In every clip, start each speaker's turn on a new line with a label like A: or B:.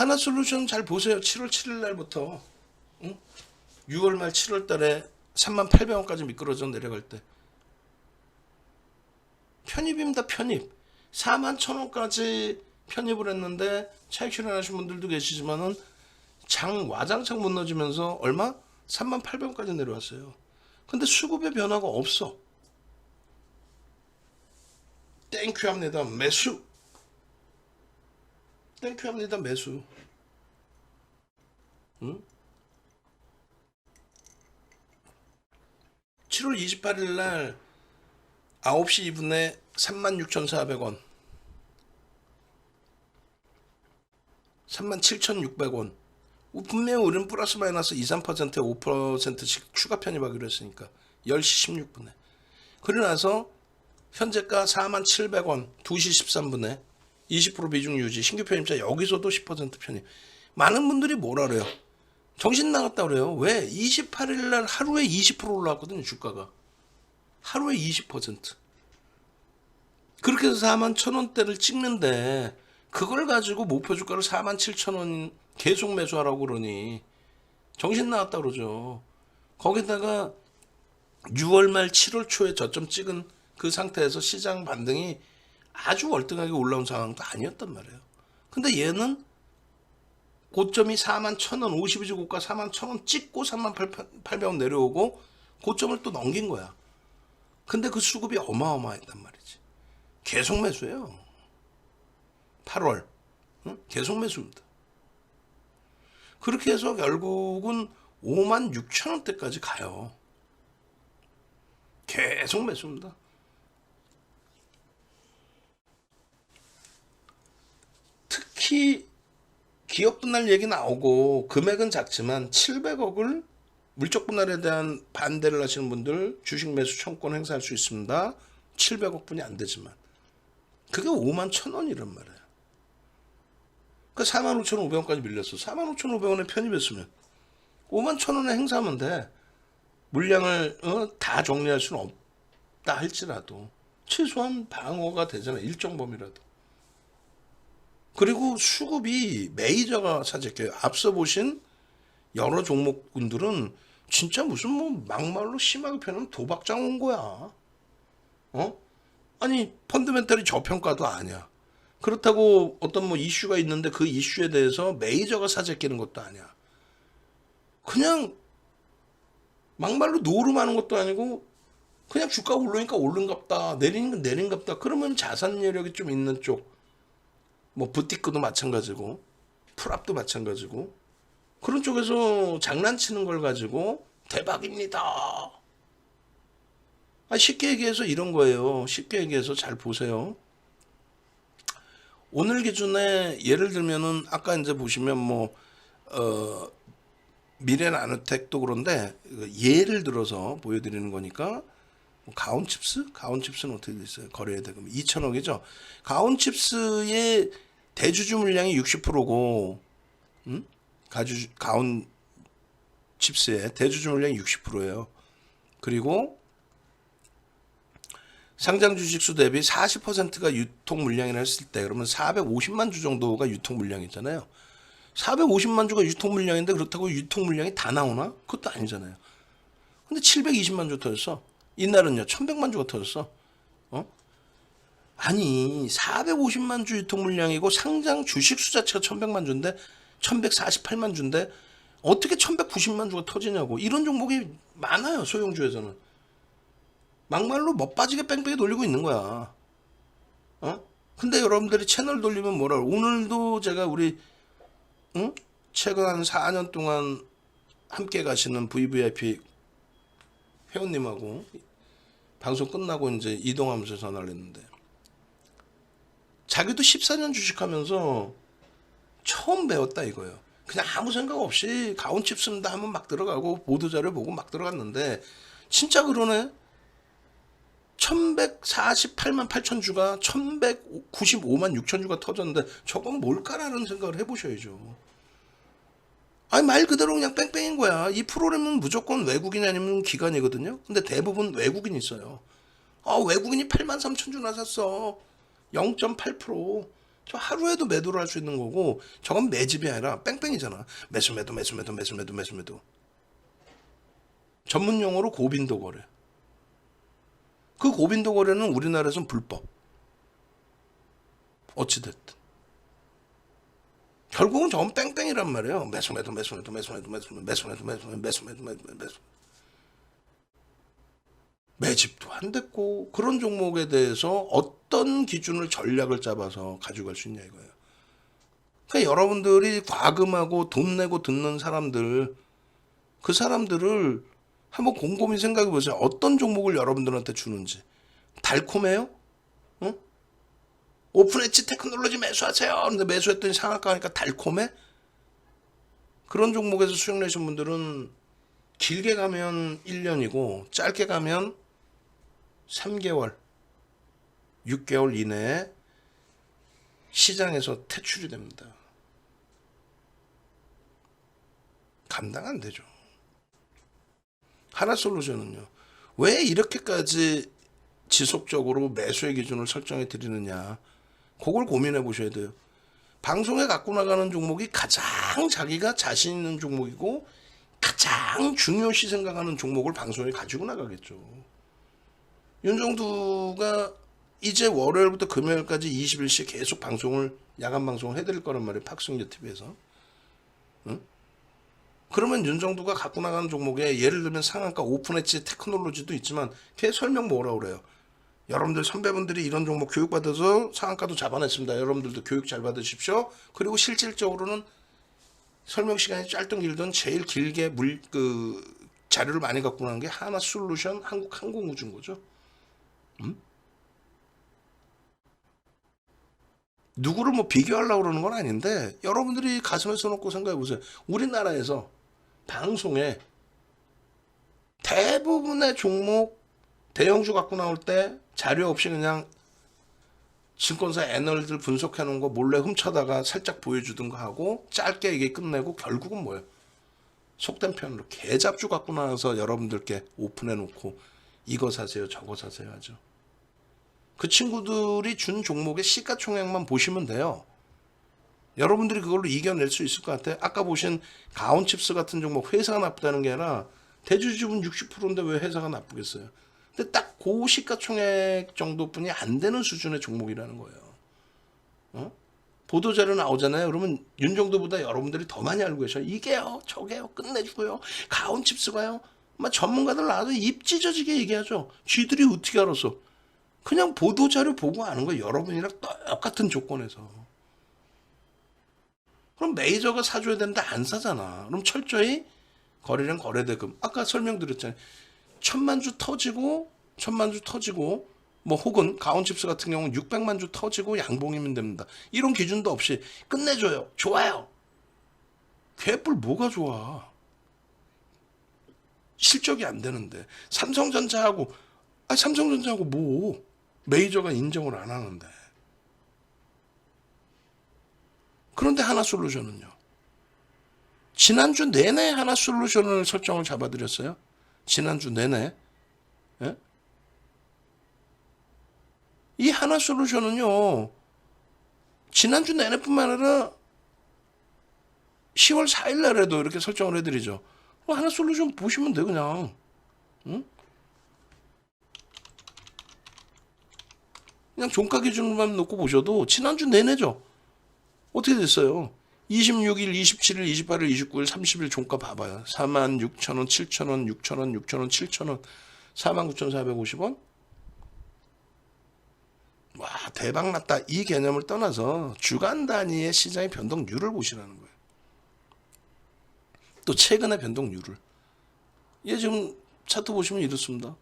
A: 하나 솔루션 잘 보세요. 7월 7일 날부터 응? 6월 말 7월 달에 3만 800원까지 미끄러져 내려갈 때 편입입니다. 편입. 4만 1천원까지 편입을 했는데 차익 실현하신 분들도 계시지만은 장 와장창 무너지면서 얼마? 3만 800원까지 내려왔어요. 근데 수급의 변화가 없어. 땡큐 합니다. 매수. 땡큐 합니다. 매수. 응? 7월 28일 날 9시 2분에 36,400원. 37,600원. 분명히 우리는 플러스 마이너스 2, 3%에 5%씩 추가 편입하기로 했으니까 10시 16분에. 그러고 나서 현재가 47,700원 2시 13분에 20% 비중 유지 신규 편입자 여기서도 10% 편입. 많은 분들이 뭐라 그래요? 정신 나갔다 그래요. 왜? 28일 날 하루에 20% 올라왔거든요, 주가가. 하루에 20%. 그렇게 해서 4만 천 원대를 찍는데 그걸 가지고 목표 주가를 4만 7천 원 계속 매수하라고 그러니 정신 나갔다 그러죠. 거기다가 6월 말 7월 초에 저점 찍은 그 상태에서 시장 반등이 아주 월등하게 올라온 상황도 아니었단 말이에요. 근데 얘는 고점이 4만 1,000원, 52주 고가 4만 1,000원 찍고 3만 800원 내려오고 고점을 또 넘긴 거야. 근데 그 수급이 어마어마했단 말이지. 계속 매수해요. 8월. 응? 계속 매수입니다. 그렇게 해서 결국은 5만 6천 원대까지 가요. 계속 매수입니다. 특히 기업 분할 얘기 나오고 금액은 작지만 700억을 물적 분할에 대한 반대를 하시는 분들 주식 매수 청권 행사할 수 있습니다. 700억 분이 안 되지만 그게 5만 천 원이란 말이에요. 그 4만 5,500원까지 밀렸어. 4만 5,500원에 편입했으면 5만 천 원에 행사하면 돼. 물량을 어, 다 정리할 수는 없다 할지라도 최소한 방어가 되잖아. 일정 범위라도. 그리고 수급이 메이저가 차지해요. 앞서 보신 여러 종목군들은 진짜 무슨 뭐 막말로 심하게 표현하면 도박장 온 거야. 어? 아니 펀드멘탈이 저평가도 아니야. 그렇다고 어떤 뭐 이슈가 있는데 그 이슈에 대해서 메이저가 사재 끼는 것도 아니야. 그냥 막말로 노름하는 것도 아니고 그냥 주가 오르니까 오른갑다 내리니까 내린갑다 그러면 자산 여력이 좀 있는 쪽 뭐 부티크도 마찬가지고 풀압도 마찬가지고 그런 쪽에서 장난치는 걸 가지고 대박입니다. 아, 쉽게 얘기해서 이런 거예요. 쉽게 얘기해서 잘 보세요. 오늘 기준에 예를 들면은 아까 이제 보시면 뭐 어, 미래 나노텍도 그런데 예를 들어서 보여드리는 거니까 뭐 가온칩스? 가온칩스는 어떻게 돼 있어요? 거래 대금 2천억이죠. 가온칩스의 대주주 물량이 60%고, 음? 가주 가온 칩스의 대주주 물량이 60%예요. 그리고 상장 주식수 대비 40%가 유통 물량이라 했을 때 그러면 450만 주 정도가 유통 물량이잖아요. 450만 주가 유통 물량인데 그렇다고 유통 물량이 다 나오나? 그것도 아니잖아요. 근데 720만 주 터졌어. 이날은요, 1100만 주가 터졌어. 어? 아니, 450만 주 유통 물량이고 상장 주식 수 자체가 1100만 주인데 1148만 주인데 어떻게 1190만 주가 터지냐고. 이런 종목이 많아요, 소형주에서는. 막말로 멋빠지게 뺑뺑이 돌리고 있는 거야. 어? 근데 여러분들이 채널 돌리면 뭐라. 오늘도 제가 우리 응? 최근 한 4년 동안 함께 가시는 VVIP 회원님하고 방송 끝나고 이제 이동하면서 전화를 했는데 자기도 14년 주식하면서 처음 배웠다 이거예요. 그냥 아무 생각 없이 가온칩 쓴다 하면 막 들어가고 보도자료 보고 막 들어갔는데 진짜 그러네. 1148만 8천 주가 1195만 6천 주가 터졌는데 저건 뭘까라는 생각을 해보셔야죠. 아니 말 그대로 그냥 뺑뺑인 거야. 이 프로그램은 무조건 외국인 아니면 기관이거든요. 근데 대부분 외국인 있어요. 아 외국인이 8만 3천 주나 샀어. 0.8%. 저 하루에도 매도를 할 수 있는 거고 저건 매집이 아니라 뺑뺑이잖아. 매수 매도 매수 매도 매수 매도 매수 매도. 전문 용어로 고빈도 거래. 그 고빈도 거래는 우리나라에선 불법. 어찌됐든. 결국은 저건 뺑뺑이란 말이에요. 매수 매도 매수 매도 매수 매도 매수 매도 매수 매도 매수 매도 매수 매도 매도 매수 매집도 안 됐고 그런 종목에 대해서 어떤 기준을 전략을 잡아서 가져갈 수 있냐 이거예요. 그러니까 여러분들이 과금하고 돈 내고 듣는 사람들 그 사람들을 한번 곰곰이 생각해 보세요. 어떤 종목을 여러분들한테 주는지 달콤해요? 응? 오픈 엣지 테크놀로지 매수하세요. 근데 매수했더니 상한가 하니까 달콤해? 그런 종목에서 수익 내신 분들은 길게 가면 1년이고 짧게 가면 3개월, 6개월 이내에 시장에서 퇴출이 됩니다. 감당 안 되죠. 하나솔루션은요. 왜 이렇게까지 지속적으로 매수의 기준을 설정해 드리느냐. 그걸 고민해 보셔야 돼요. 방송에 갖고 나가는 종목이 가장 자기가 자신 있는 종목이고 가장 중요시 생각하는 종목을 방송에 가지고 나가겠죠. 윤정두가 이제 월요일부터 금요일까지 21시에 계속 방송을 야간 방송을 해드릴 거란 말이에요. 팍승유 TV에서. 응? 그러면 윤정두가 갖고 나가는 종목에 예를 들면 상한가 오픈엣지 테크놀로지도 있지만 걔 설명 뭐라 그래요? 여러분들 선배분들이 이런 종목 교육받아서 상한가도 잡아냈습니다. 여러분들도 교육 잘 받으십시오. 그리고 실질적으로는 설명 시간이 짧든 길든 제일 길게 물 그 자료를 많이 갖고 나간 게 하나 솔루션 한국 항공우주인 거죠. 음? 누구를 뭐 비교하려고 그러는 건 아닌데 여러분들이 가슴에 써놓고 생각해 보세요. 우리나라에서 방송에 대부분의 종목 대형주 갖고 나올 때 자료 없이 그냥 증권사 애널들 분석해 놓은 거 몰래 훔쳐다가 살짝 보여주든가 하고 짧게 이게 끝내고 결국은 뭐예요? 속된 표현으로 개잡주 갖고 나와서 여러분들께 오픈해 놓고 이거 사세요 저거 사세요 하죠. 그 친구들이 준 종목의 시가총액만 보시면 돼요. 여러분들이 그걸로 이겨낼 수 있을 것 같아요. 아까 보신 가온칩스 같은 종목 회사가 나쁘다는 게 아니라 대주주분 60%인데 왜 회사가 나쁘겠어요? 근데 딱그 시가총액 정도뿐이 안 되는 수준의 종목이라는 거예요. 어? 보도자료 나오잖아요. 그러면 윤정도보다 여러분들이 더 많이 알고 계셔요. 이게요, 저게요, 끝내주고요. 가온칩스가요. 막 전문가들 나와도 입 찢어지게 얘기하죠. 쥐들이 어떻게 알았어? 그냥 보도자료 보고 아는 거 여러분이랑 똑같은 조건에서. 그럼 메이저가 사줘야 되는데 안 사잖아. 그럼 철저히 거래량 거래대금. 아까 설명드렸잖아요. 천만 주 터지고, 천만 주 터지고, 뭐 혹은 가온칩스 같은 경우는 600만 주 터지고 양봉이면 됩니다. 이런 기준도 없이 끝내줘요. 좋아요. 개뿔 뭐가 좋아? 실적이 안 되는데. 삼성전자하고, 아, 삼성전자하고 뭐, 메이저가 인정을 안 하는데. 그런데 하나 솔루션은요. 지난주 내내 하나 솔루션을 설정을 잡아드렸어요. 지난주 내내. 예? 이 하나 솔루션은요. 지난주 내내뿐만 아니라 10월 4일 날에도 이렇게 설정을 해드리죠. 뭐 하나 솔루션 보시면 돼 그냥. 응? 그냥 종가 기준만 놓고 보셔도 지난주 내내죠. 어떻게 됐어요? 26일, 27일, 28일, 29일, 30일 종가 봐봐요. 4만 6천 원, 7천 원, 6천 원, 6천 원, 7천 원, 4만 9,450원? 와, 대박 났다. 이 개념을 떠나서 주간 단위의 시장의 변동률을 보시라는 거예요. 또 최근의 변동률을. 얘 지금 차트 보시면 이렇습니다.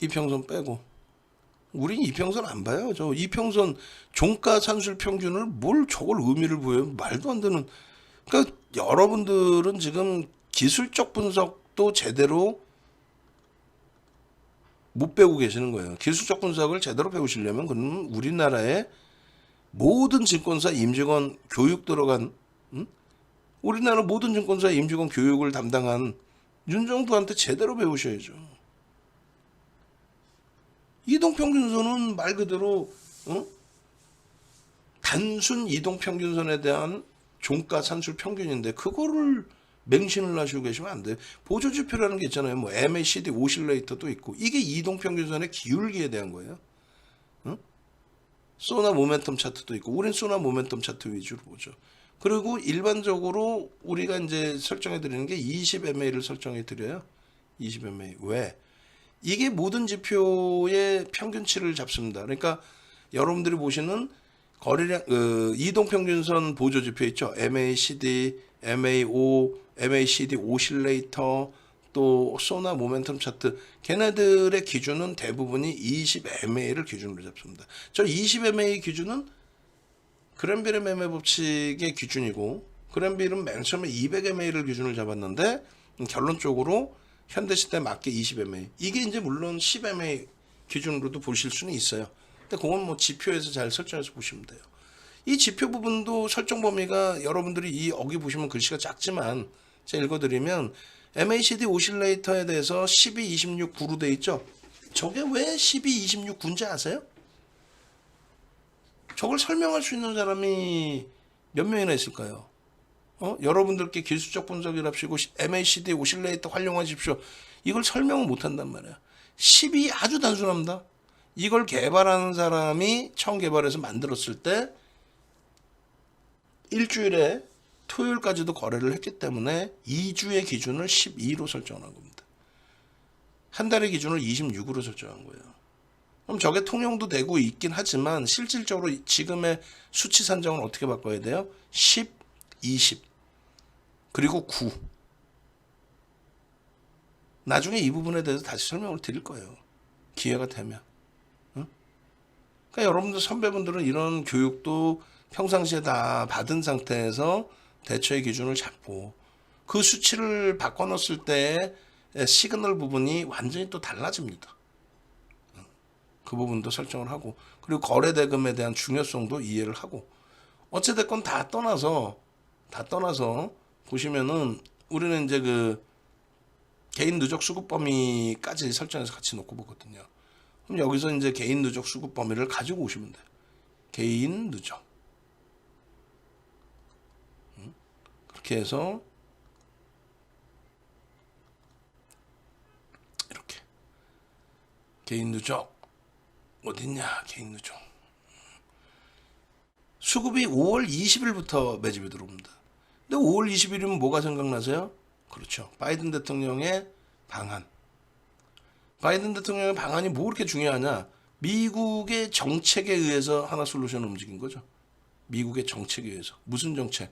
A: 이평선 빼고 우린 이평선 안 봐요. 저 이평선 종가 산술 평균을 뭘 저걸 의미를 보여요? 말도 안 되는. 그러니까 여러분들은 지금 기술적 분석도 제대로 못 배우고 계시는 거예요. 기술적 분석을 제대로 배우시려면 그러면 우리나라의 모든 증권사 임직원 교육 들어간 음? 우리나라 모든 증권사 임직원 교육을 담당한 윤정부한테 제대로 배우셔야죠. 이동평균선은 말 그대로 어? 단순 이동평균선에 대한 종가 산술 평균인데 그거를 맹신을 하시고 계시면 안 돼요. 보조지표라는 게 있잖아요. 뭐 MACD 오실레이터도 있고 이게 이동평균선의 기울기에 대한 거예요. 어? 소나 모멘텀 차트도 있고 우린 소나 모멘텀 차트 위주로 보죠. 그리고 일반적으로 우리가 이제 설정해 드리는 게 20MA를 설정해 드려요. 20MA. 왜? 이게 모든 지표의 평균치를 잡습니다. 그러니까 여러분들이 보시는 거래량 어, 이동 평균선 보조 지표 있죠. MACD, MAO, MACD 오실레이터 또 소나 모멘텀 차트 걔네들의 기준은 대부분이 20MA를 기준으로 잡습니다. 저 20MA 기준은 그랜빌의 매매 법칙의 기준이고 그랜빌은 맨 처음에 200MA를 기준을 잡았는데 음, 결론적으로 현대시대에 맞게 20MA 이게 이제 물론 10MA 기준으로도 보실 수는 있어요. 근데 그건 뭐 지표에서 잘 설정해서 보시면 돼요. 이 지표 부분도 설정 범위가 여러분들이 이 어기 보시면 글씨가 작지만 제가 읽어드리면 MACD 오실레이터에 대해서 12, 26, 9로 돼 있죠. 저게 왜 12, 26, 9인지 아세요? 저걸 설명할 수 있는 사람이 몇 명이나 있을까요? 어? 여러분들께 기술적 분석이랍시고 MACD 오실레이터 활용하십시오. 이걸 설명을 못 한단 말이야. 10이 아주 단순합니다. 이걸 개발하는 사람이 처음 개발해서 만들었을 때 일주일에 토요일까지도 거래를 했기 때문에 2주의 기준을 12로 설정한 겁니다. 한 달의 기준을 26으로 설정한 거예요. 그럼 저게 통용도 되고 있긴 하지만 실질적으로 지금의 수치 산정은 어떻게 바꿔야 돼요? 10, 20 그리고 9 나중에 이 부분에 대해서 다시 설명을 드릴 거예요. 기회가 되면. 응? 그러니까 여러분들 선배분들은 이런 교육도 평상시에 다 받은 상태에서 대처의 기준을 잡고 그 수치를 바꿔놓았을 때 시그널 부분이 완전히 또 달라집니다. 그 부분도 설정을 하고 그리고 거래 대금에 대한 중요성도 이해를 하고 어찌됐건 다 떠나서 다 떠나서 보시면은 우리는 이제 그 개인 누적 수급 범위까지 설정해서 같이 놓고 보거든요. 그럼 여기서 이제 개인 누적 수급 범위를 가지고 오시면 돼요. 개인 누적. 음? 그렇게 해서 이렇게 개인 누적 어딨냐 개인 누적 수급이 5월 20일부터 매집이 들어옵니다. 근데 5월 20일이면 뭐가 생각나세요? 그렇죠. 바이든 대통령의 방한. 바이든 대통령의 방안이 뭐 그렇게 중요하냐? 미국의 정책에 의해서 하나 솔루션을 움직인 거죠. 미국의 정책에 의해서. 무슨 정책?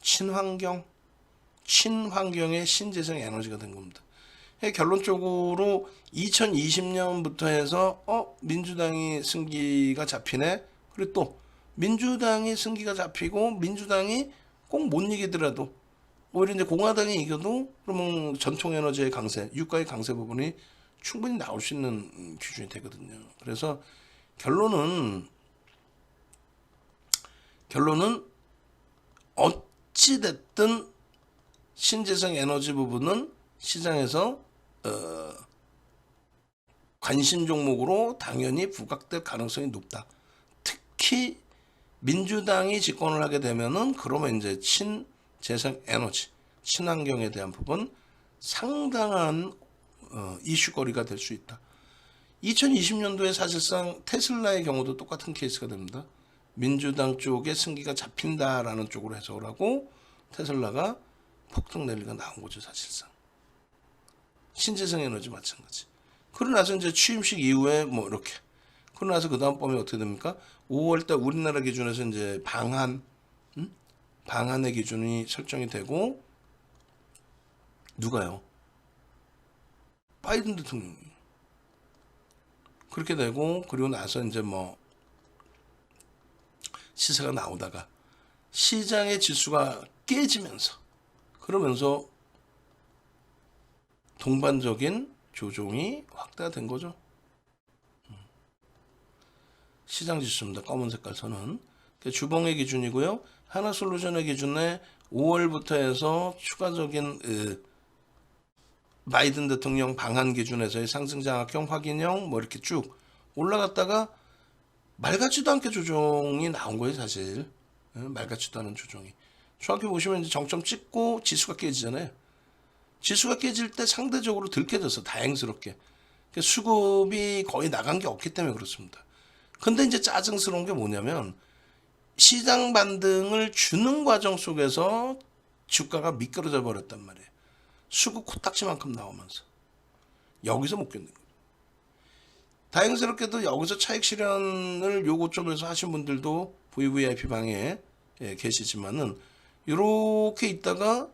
A: 친환경, 친환경의 신재생 에너지가 된 겁니다. 예, 결론적으로 2020년부터 해서 어 민주당이 승기가 잡히네. 그리고 또 민주당이 승기가 잡히고 민주당이 꼭 못 이기더라도 오히려 이제 공화당이 이겨도 그러면 전통 에너지의 강세, 유가의 강세 부분이 충분히 나올 수 있는 기준이 되거든요. 그래서 결론은 결론은 어찌 됐든 신재생 에너지 부분은 시장에서 어, 관심 종목으로 당연히 부각될 가능성이 높다. 특히 민주당이 집권을 하게 되면은 그러면 이제 친 재생 에너지, 친환경에 대한 부분 상당한 어, 이슈거리가 될 수 있다. 2020년도에 사실상 테슬라의 경우도 똑같은 케이스가 됩니다. 민주당 쪽에 승기가 잡힌다라는 쪽으로 해석을 하고 테슬라가 폭등 랠리가 나온 거죠 사실상. 신재생 에너지 마찬가지. 그러고 나서 이제 취임식 이후에 뭐 이렇게. 그러고 나서 그 다음 범위 어떻게 됩니까? 5월달 우리나라 기준에서 이제 방한, 음? 방한의 기준이 설정이 되고 누가요? 바이든 대통령이 그렇게 되고 그리고 나서 이제 뭐 시세가 나오다가 시장의 지수가 깨지면서 그러면서 동반적인 조종이 확대된 거죠. 음. 시장 지수입니다. 검은 색깔 선은. 주봉의 기준이고요. 하나솔루션의 기준에 5월부터 해서 추가적인 으, 바이든 대통령 방한 기준에서의 상승 장악형 확인형 뭐 이렇게 쭉 올라갔다가 말 같지도 않게 조정이 나온 거예요 사실 예, 말 같지도 않은 조정이 정확히 보시면 이제 정점 찍고 지수가 깨지잖아요 지수가 깨질 때 상대적으로 덜 깨져서 다행스럽게 그 수급이 거의 나간 게 없기 때문에 그렇습니다 근데 이제 짜증스러운 게 뭐냐면 시장 반등을 주는 과정 속에서 주가가 미끄러져 버렸단 말이에요 수급 코딱지만큼 나오면서 여기서 못 견딘 거예요. 다행스럽게도 여기서 차익 실현을 요거 쪽에서 하신 분들도 VVIP 방에 예, 계시지만은 이렇게 있다가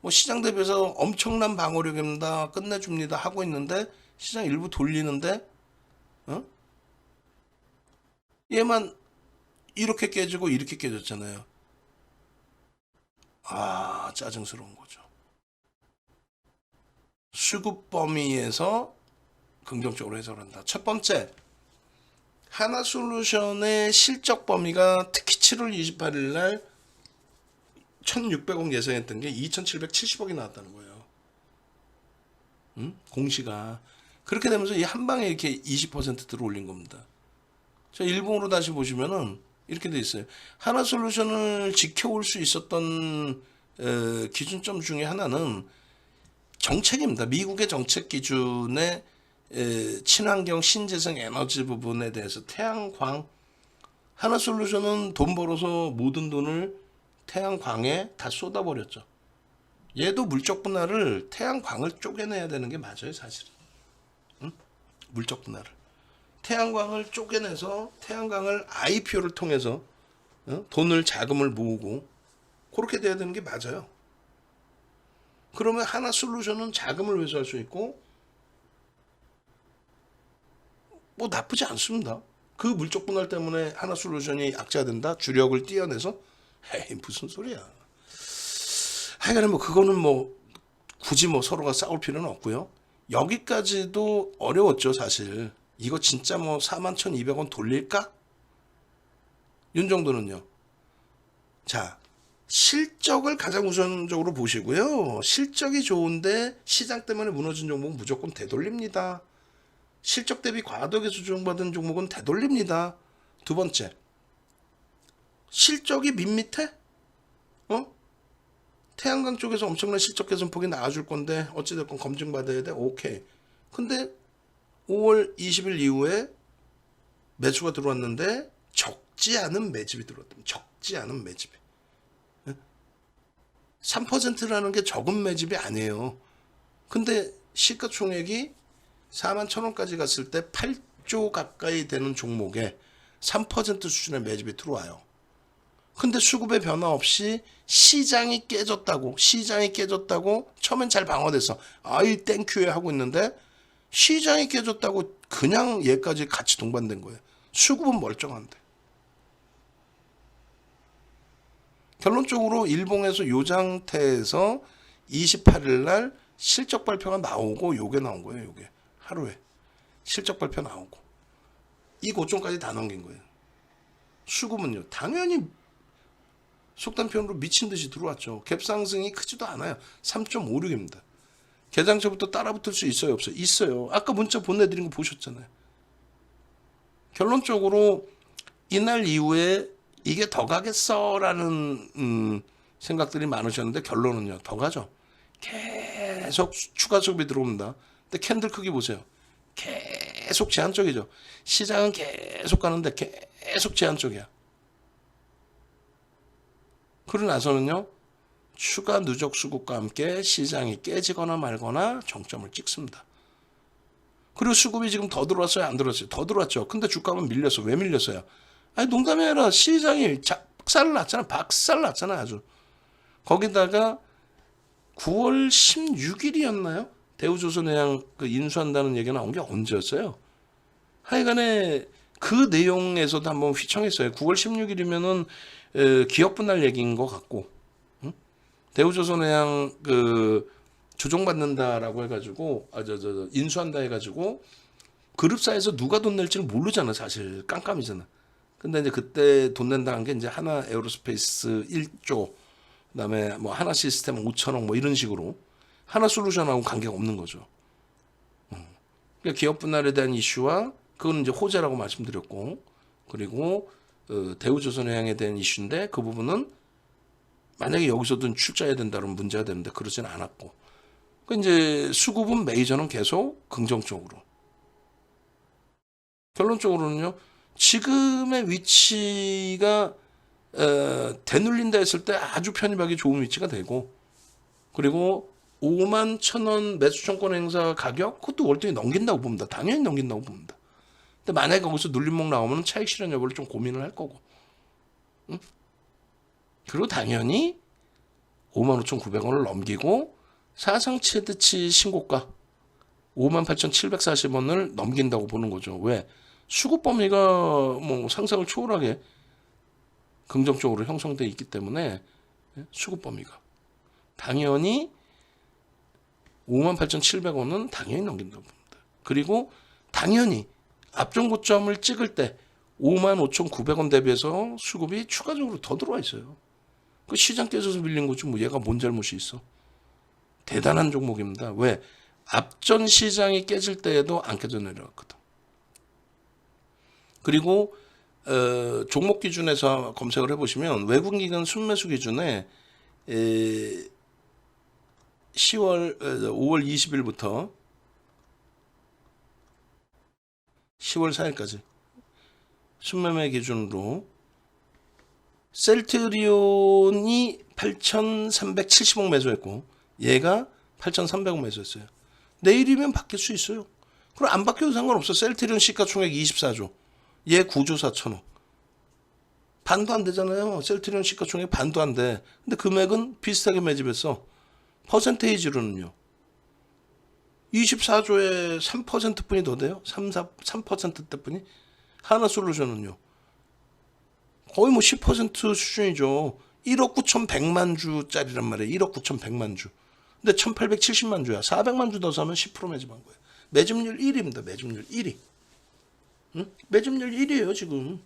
A: 뭐 시장 대비해서 엄청난 방어력입니다 끝내줍니다 하고 있는데 시장 일부 돌리는데 어? 얘만 이렇게 깨지고 이렇게 깨졌잖아요. 아 짜증스러운 거죠. 수급 범위에서 긍정적으로 해석한다. 첫 번째, 하나 솔루션의 실적 범위가 특히 7월 28일 날 1,600억 예상했던 게 2,770억이 나왔다는 거예요. 음? 공시가 그렇게 되면서 이 한 방에 이렇게 20% 들어올린 겁니다. 자, 일봉으로 다시 보시면은 이렇게 돼 있어요. 하나 솔루션을 지켜올 수 있었던 에, 기준점 중에 하나는 정책입니다. 미국의 정책 기준에 에, 친환경 신재생 에너지 부분에 대해서 태양광 하나 솔루션은 돈 벌어서 모든 돈을 태양광에 다 쏟아버렸죠. 얘도 물적 분할을 태양광을 쪼개내야 되는 게 맞아요, 사실은. 응? 물적 분할을. 태양광을 쪼개내서 태양광을 IPO를 통해서 어? 돈을 자금을 모으고 그렇게 돼야 되는 게 맞아요. 그러면 하나 솔루션은 자금을 회수할 수 있고 뭐 나쁘지 않습니다. 그 물적 분할 때문에 하나 솔루션이 악재된다 주력을 띄어내서 에이 무슨 소리야. 하여간에 뭐 그거는 뭐 굳이 뭐 서로가 싸울 필요는 없고요. 여기까지도 어려웠죠 사실. 이거 진짜 뭐 41,200원 돌릴까? 윤 정도는요. 자, 실적을 가장 우선적으로 보시고요. 실적이 좋은데 시장 때문에 무너진 종목은 무조건 되돌립니다. 실적 대비 과도하게 수정받은 종목은 되돌립니다. 두 번째, 실적이 밋밋해? 어? 태양광 쪽에서 엄청난 실적 개선 폭이 나와줄 건데 어찌됐건 검증받아야 돼? 오케이. 근데 5월 20일 이후에 매수가 들어왔는데 적지 않은 매집이 들어왔다. 적지 않은 매집이. 3%라는 게 적은 매집이 아니에요. 근데 시가총액이 4만 천 원까지 갔을 때 8조 가까이 되는 종목에 3% 수준의 매집이 들어와요. 근데 수급의 변화 없이 시장이 깨졌다고 시장이 깨졌다고 처음엔 잘 방어돼서 아이 땡큐에 하고 있는데 시장이 깨졌다고 그냥 얘까지 같이 동반된 거예요. 수급은 멀쩡한데. 결론적으로 일봉에서 요 상태에서 28일 날 실적 발표가 나오고 요게 나온 거예요. 요게 하루에 실적 발표 나오고 이 고점까지 다 넘긴 거예요. 수급은요. 당연히 속단 표현으로 미친 듯이 들어왔죠. 갭 상승이 크지도 않아요. 3.56입니다. 개장처부터 따라붙을 수 있어요, 없어요? 있어요. 아까 문자 보내드린 거 보셨잖아요. 결론적으로 이날 이후에 이게 더 가겠어라는 음, 생각들이 많으셨는데 결론은요, 더 가죠. 계속 수- 추가 수급이 들어옵니다. 근데 캔들 크기 보세요. 계속 제한적이죠. 시장은 계속 가는데 계속 제한적이야. 그러고 나서는요, 추가 누적 수급과 함께 시장이 깨지거나 말거나 정점을 찍습니다. 그리고 수급이 지금 더 들어왔어요? 안 들어왔어요? 더 들어왔죠. 근데 주가는 밀렸어. 왜 밀렸어요? 아니 농담이 아니라 시장이 박살 났잖아. 박살 났잖아 아주. 거기다가 9월 16일이었나요? 대우조선해양 그 인수한다는 얘기가 나온 게 언제였어요? 하여간에 그 내용에서도 한번 휘청했어요. 9월 16일이면은 기업 분할 얘기인 것 같고 응? 대우조선해양 그 조종받는다라고 해가지고 아 저 저 인수한다 해가지고 그룹사에서 누가 돈 낼지를 모르잖아 사실 깜깜이잖아. 근데 이제 그때 돈 낸다는 게 이제 하나 에어로스페이스 1조, 그다음에 뭐 하나 시스템 5천억 뭐 이런 식으로 하나 솔루션하고 관계가 없는 거죠. 음. 그러니까 기업 분할에 대한 이슈와 그건 이제 호재라고 말씀드렸고 그리고 어, 대우조선해양에 대한 이슈인데 그 부분은 만약에 여기서든 출자해야 된다면 문제가 되는데 그러지는 않았고 그 이제 수급은 메이저는 계속 긍정적으로 결론적으로는요 지금의 위치가 어, 되눌린다 했을 때 아주 편입하기 좋은 위치가 되고 그리고 5만 천원 매수청권 행사 가격 그것도 월등히 넘긴다고 봅니다. 당연히 넘긴다고 봅니다. 근데 만약에 거기서 눌림목 나오면 차익 실현 여부를 좀 고민을 할 거고 응? 그리고 당연히 55,900원을 넘기고 사상 최대치 신고가 58,740원을 넘긴다고 보는 거죠. 왜? 수급 범위가 뭐 상상을 초월하게 긍정적으로 형성돼 있기 때문에 예, 수급 범위가 당연히 58,700원은 당연히 넘긴다고 봅니다. 그리고 당연히 앞전 고점을 찍을 때 55,900원 대비해서 수급이 추가적으로 더 들어와 있어요. 그 시장 깨져서 밀린 거지 뭐 얘가 뭔 잘못이 있어. 대단한 종목입니다. 왜? 앞전 시장이 깨질 때에도 안 깨져 내려왔거든. 그리고 어, 종목 기준에서 검색을 해보시면 외국 기관 순매수 기준에 에, 10월 5월 20일부터 10월 4일까지 순매매 기준으로 셀트리온이 8,370억 매수했고 얘가 8,300억 매수했어요. 내일이면 바뀔 수 있어요. 그럼 안 바뀌어도 상관없어. 셀트리온 시가총액 24조. 얘 9조 4천억. 반도 안 되잖아요. 셀트리온 시가총액 반도 안 돼. 근데 금액은 비슷하게 매집했어. 퍼센테이지로는요. 24조에 3%뿐이 더 돼요. 3, 4, 3%대뿐이. 하나 솔루션은요. 거의 뭐 10% 수준이죠. 1억 9,100만 주짜리란 말이에요. 1억 9,100만 주. 근데 1,870만 주야. 400만 주 더 사면 10% 매집한 거예요. 매집률 1위입니다. 매집률 1위. 응? 매집률 1위예요, 지금.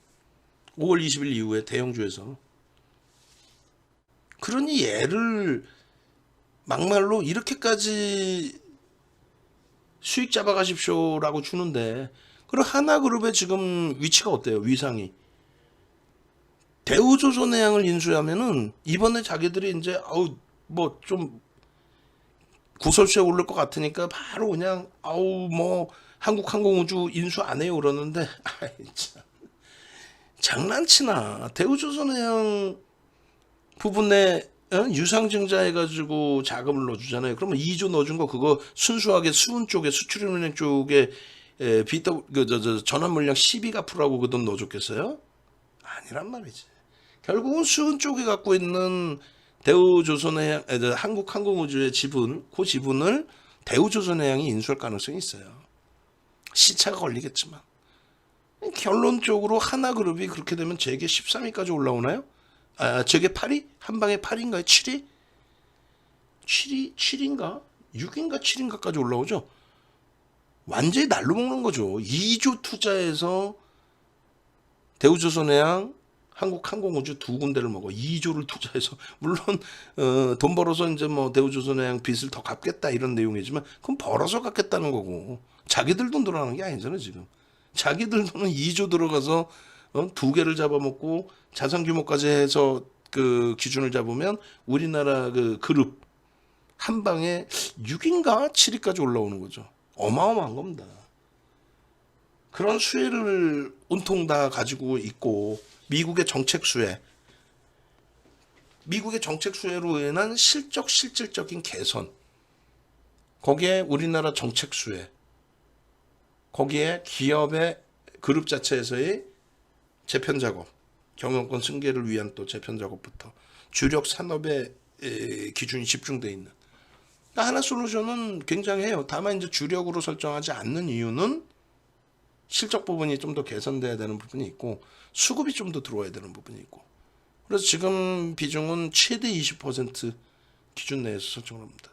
A: 5월 20일 이후에 대형주에서. 그러니 얘를 막말로 이렇게까지 수익 잡아가십시오라고 주는데 그리고 하나그룹의 지금 위치가 어때요? 위상이. 대우조선해양을 인수하면은 이번에 자기들이 이제 아우 뭐 좀 구설수에 오를 것 같으니까 바로 그냥 아우 뭐 한국항공우주 인수 안 해요 그러는데 아이 참 장난치나 대우조선해양 부분에 어? 유상증자 해가지고 자금을 넣어주잖아요. 그러면 2조 넣어준 거 그거 순수하게 수은 쪽에 수출은행 쪽에 에, 비더 그저 저, 전환 물량 12가 프라고 그 돈 넣어줬겠어요? 아니란 말이지. 결국은 수은 쪽에 갖고 있는 대우조선해양, 한국항공우주의 지분, 그 지분을 대우조선해양이 인수할 가능성이 있어요. 시차가 걸리겠지만. 결론적으로 하나그룹이 그렇게 되면 제게 13위까지 올라오나요? 아, 저게 8위? 한 방에 8위인가요? 7위? 7위, 7위인가? 6위인가 7위인가까지 올라오죠? 완전히 날로 먹는 거죠. 2조 투자해서 대우조선해양, 한국항공우주 두 군데를 먹어 2조를 투자해서 물론 어, 돈 벌어서 이제 뭐 대우조선해양 빚을 더 갚겠다 이런 내용이지만 그건 벌어서 갚겠다는 거고 자기들 돈 들어가는 게 아니잖아요 지금 자기들 돈은 2조 들어가서 어, 두 개를 잡아먹고 자산 규모까지 해서 그 기준을 잡으면 우리나라 그 그룹 한 방에 6인가 7위까지 올라오는 거죠. 어마어마한 겁니다. 그런 수혜를 온통 다 가지고 있고 미국의 정책 수혜, 미국의 정책 수혜로 인한 실적 실질적인 개선, 거기에 우리나라 정책 수혜, 거기에 기업의 그룹 자체에서의 재편 작업, 경영권 승계를 위한 또 재편 작업부터 주력 산업의 에, 기준이 집중돼 있는. 그러니까 하나 솔루션은 굉장해요. 다만 이제 주력으로 설정하지 않는 이유는 실적 부분이 좀 더 개선돼야 되는 부분이 있고 수급이 좀 더 들어와야 되는 부분이 있고 그래서 지금 비중은 최대 20% 기준 내에서 설정을 합니다.